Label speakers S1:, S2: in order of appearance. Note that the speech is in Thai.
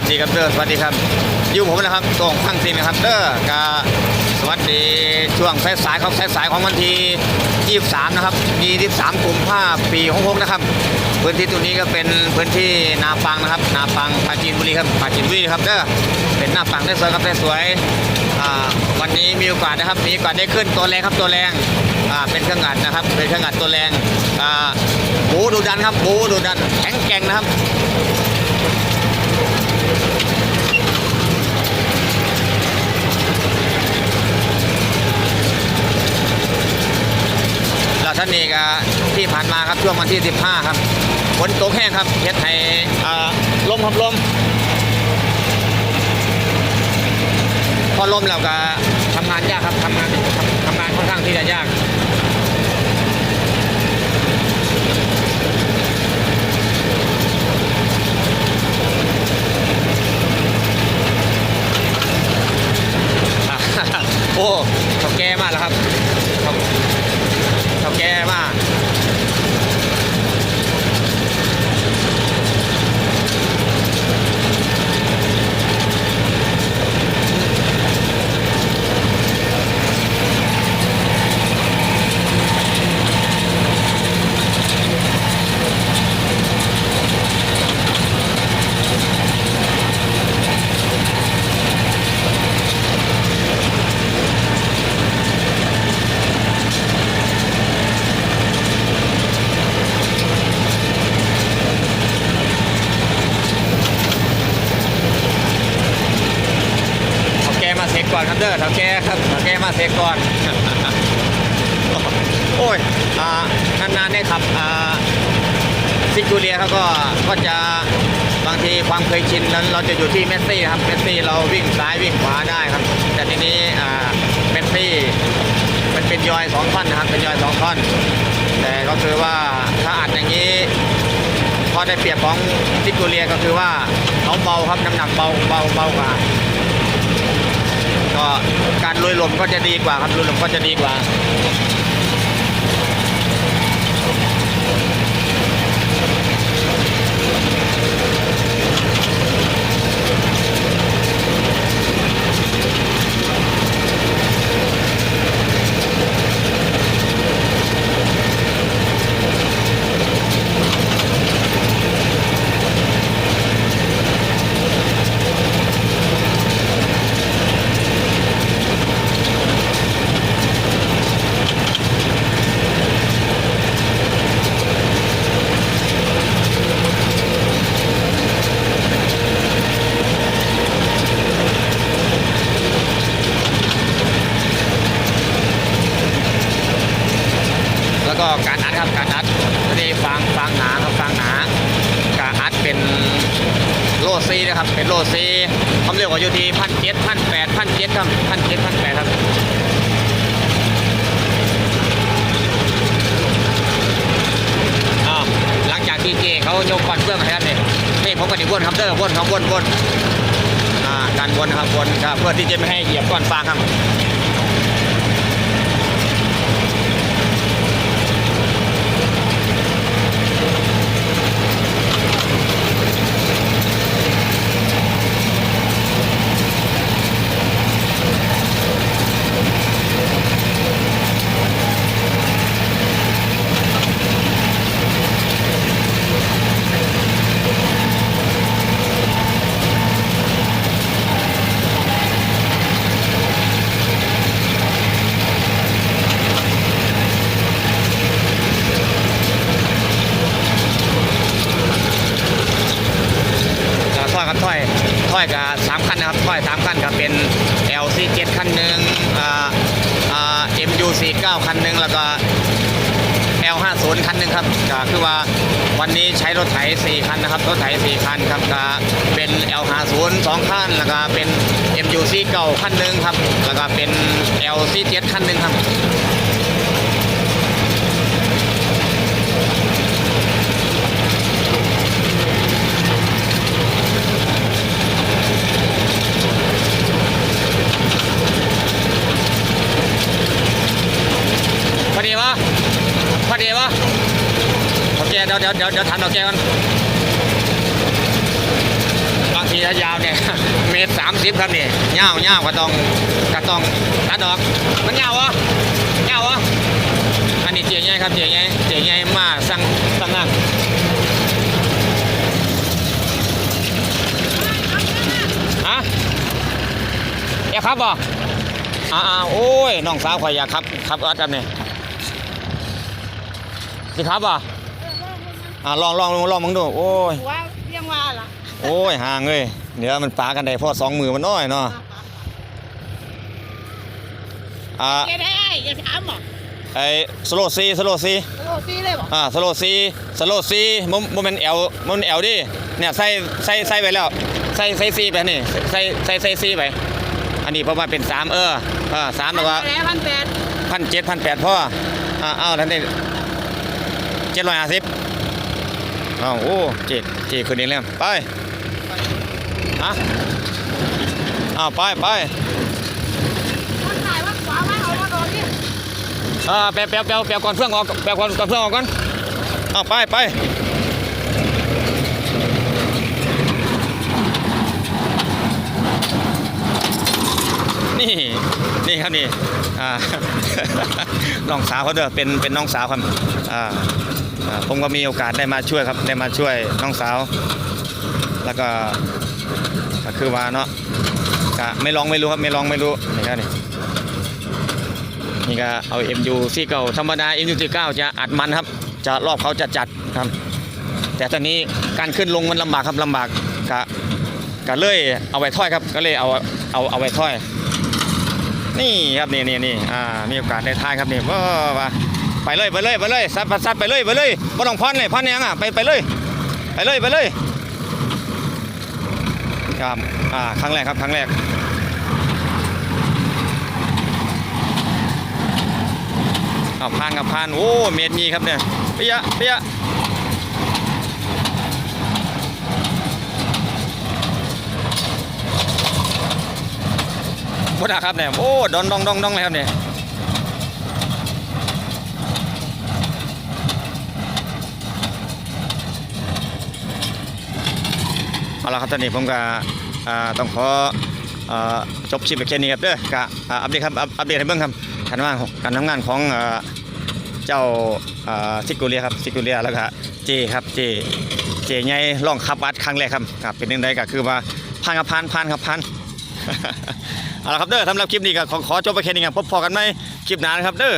S1: วัสดีครับเด้อสวัสดีครับอยู่ผมนะครับตรงข้างซินนะครับเด้อกาสวัสดีช่วงสายๆของสายๆของวันที่ 23 นะครับ23กุมภาพันธ์ปี66นะครับ พื้นที่ตรงนี้ก็เป็นพื้นที่นาปังนะครับ นาปังปาจีนบุรีครับปาจีนบุรีครับเด้อเป็นหน้าปังได้สวยครับได้สวยวันนี้มีโอกาสนะครับมีโอกาสได้ขึ้นตัวแรงครับตัวแรงเป็นเครื่องอัดนะครับ เป็นเครื่องอัดตัวแรงหมูดูดันครับหมูดูดันแข็งแกร่งนะครับ แล้วท่า นี่ก็ที่ผ่านมาครับช่วงวันที่ 15 ครับฝนตกแห้งครับเฮ็ดให้ลมครับลมพอลมแล้วก็ทำงานยากครับทำงานทำทำงานค่อนข้างที่จะยาก อะ โอ้เขาแก่มากแล้วครับเขาเขาแก่มาก เขาแก่มาเสกก่อนครับเด้อเขาแก่ครับเขาแก่มาเสกก่อน โอ้ยอ่านานๆเนี่ยครับอ่าซิจูเลียเขาก็ก็จะบางทีความเคยชินนั้นเราจะอยู่ที่เมสซี่ครับเมสซี่เราวิ่งซ้ายวิ่งขวาได้ครับ แต่ทีนี้อ่าเมสซี่มันเป็นยอยสองท่อนนะครับเป็นยอยสองท่อน แต่ก็คือว่าถ้าอัดอย่างนี้พอได้เปรียบของซิจูเลียก็คือว่าเขาเบาครับน้ำหนักเบาเบาเบากว่า ก็การลุยลมก็จะดีกว่าครับลุยลมก็จะดีกว่า แล้วก็การอัดครับการอัดไม่ได้ฟางฟางหนาครับฟางหนาการอัดเป็นโลซี นะครับ เป็นโลซีความเร็วของอยู่ที่พันเจ็ดพันแปดพันเจ็ดครับพันเจ็ดพันแปดครับหลังจากที่เจเขาโยกก่อนเครื่องให้ครับเนี่ยนี่ผมก็ดิวนครับเด้อวนครับวนวนการวนนะครับวนครับเพื่อที่จะไม่ให้เหยียบก้อนฟางครับ ก็ถ้อยกับถ้อยถ้อยกับสามคันนะครับถ้อยสามคันกับเป็น LC7 คันหนึ่งอ่าอ่า MU49 คันหนึ่งแล้วก็ L50 คันหนึ่งครับก็คือว่าวันนี้ใช้รถไถ4คันนะครับรถไถ4คันครับก็เป็น L50 2คันแล้วก็เป็น MU49 คันหนึ่งครับแล้วก็เป็น LC7 คันหนึ่งครับ พอดีวะพอดีวะ โอเคเดี๋ยวเดี๋ยวเดี๋ยวเดี๋ยวถามโอเคก่อนบางทีนี่ยาวเนี่ยเมตรสามสิบครับเนี่ยาวยาวก็ต้องก็ต้องตัดดอกมันยาวเหรอยาวเหรออันนี้เจียใหญ่ครับเจียใหญ่เจียใหญ่มาสั่งสั่งงานฮะอยากครับบ่อ่าโอ้ยน้องสาวข่อยอยากครับครับอัดครับนี่ยสิครับบ่ อ่าลองลองลองมึงดูโอ้ย
S2: ว่าเรียงว่าล่ะ
S1: โอ้ยห่างเลยเดี๋ยวมันปากันได้เพอสองมือมันน้อยเนาะอ่า
S2: แกได้ไอ้อย่าถามหรอก
S1: ไอ้สโลซีสโลซี
S2: โอ้ซีเลยบอก
S1: อ่าสโลซีสโลซีมันมันเป็นแอลมันเป็นแอลดิเนี่ยใส่ใส่ใส่ไปแล้วใส่ใส่ซีไปนี่ใส่ใส่ใส่ซีไปอันนี้เพราะว่าเป็นสามเออเออสามแล้วก็
S2: แล้วพันแปด
S1: พันเจ็ดพันแปดพ่ออ่าเอาท่านนี่เจ็ดร้อยห้าสิบ อ้าวโอ้เจ็ดเจ็ดคืนนี้แล้วไปฮะอ้าวไปไป
S2: คนถ่ายว่าขวาไว้เอามาโดนนี่
S1: อ่าแปลแปลแปลแปลก่อนเพื่อนออกแปลก่อนก่อนเพื่อนออกก่อนเอาไปไปนี่นี่ครับนี่อ่าน้องสาวเขาเด้อเป็นเป็นน้องสาวครับอ่าอ่า ผมก็มีโอกาสได้มาช่วยครับได้มาช่วยน้องสาว แล้วก็ก็คือว่าเนาะก็ไม่ลองไม่รู้ครับไม่ลองไม่รู้นี่ครับนี่นี่ก็เอา MU 4เก่าธรรมดา MU 4 9จะอัดมันครับ จะรอบเขาจะจัดครับ แต่ตอนนี้การขึ้นลงมันลำบากครับลำบากกะกะเลยเอาไว้ถ้อยครับก็เลยเอาเอาเอาไว้ถ้อย นี่ครับนี่นี่นี่อ่ามีโอกาสได้ทายครับนี่ว้าวว้า ไปเลยไปเลยไปเลยซัดซัดไปเลยไปเลยบ่ต้องพอนเลยพอนยังอะไปไปเลยไปเลยไปเลยครับอ่าครั้งแรกครับครั้งแรกเอาพานกับพานโอ้เมตรมีครับเนี่ยเปียะเปียะบดาครับเนี่ยโอ้ดอนดองดองดองเลยครับเนี่ย เอาละครับตอนนี้ผมก็ต้องขอจบคลิปแค่นี้ครับเด้อกะอ่าอัปเดตครับอัปเดตให้เบิ่งครับการทำงานของการทำงานของเจ้าซิกูเรียครับซิกูเรียแล้วก็เจครับเจเจไงล่องขับวัดครั้งแรกครับครับเป็นยังไงก็คือว่าผ่านครับผ่านผ่านครับผ่านเอาละครับเด้อสำหรับคลิปนี้ก็ขอขอจบไปแค่นี้ครับพบพอกันไหมคลิปหน้านะครับเด้อ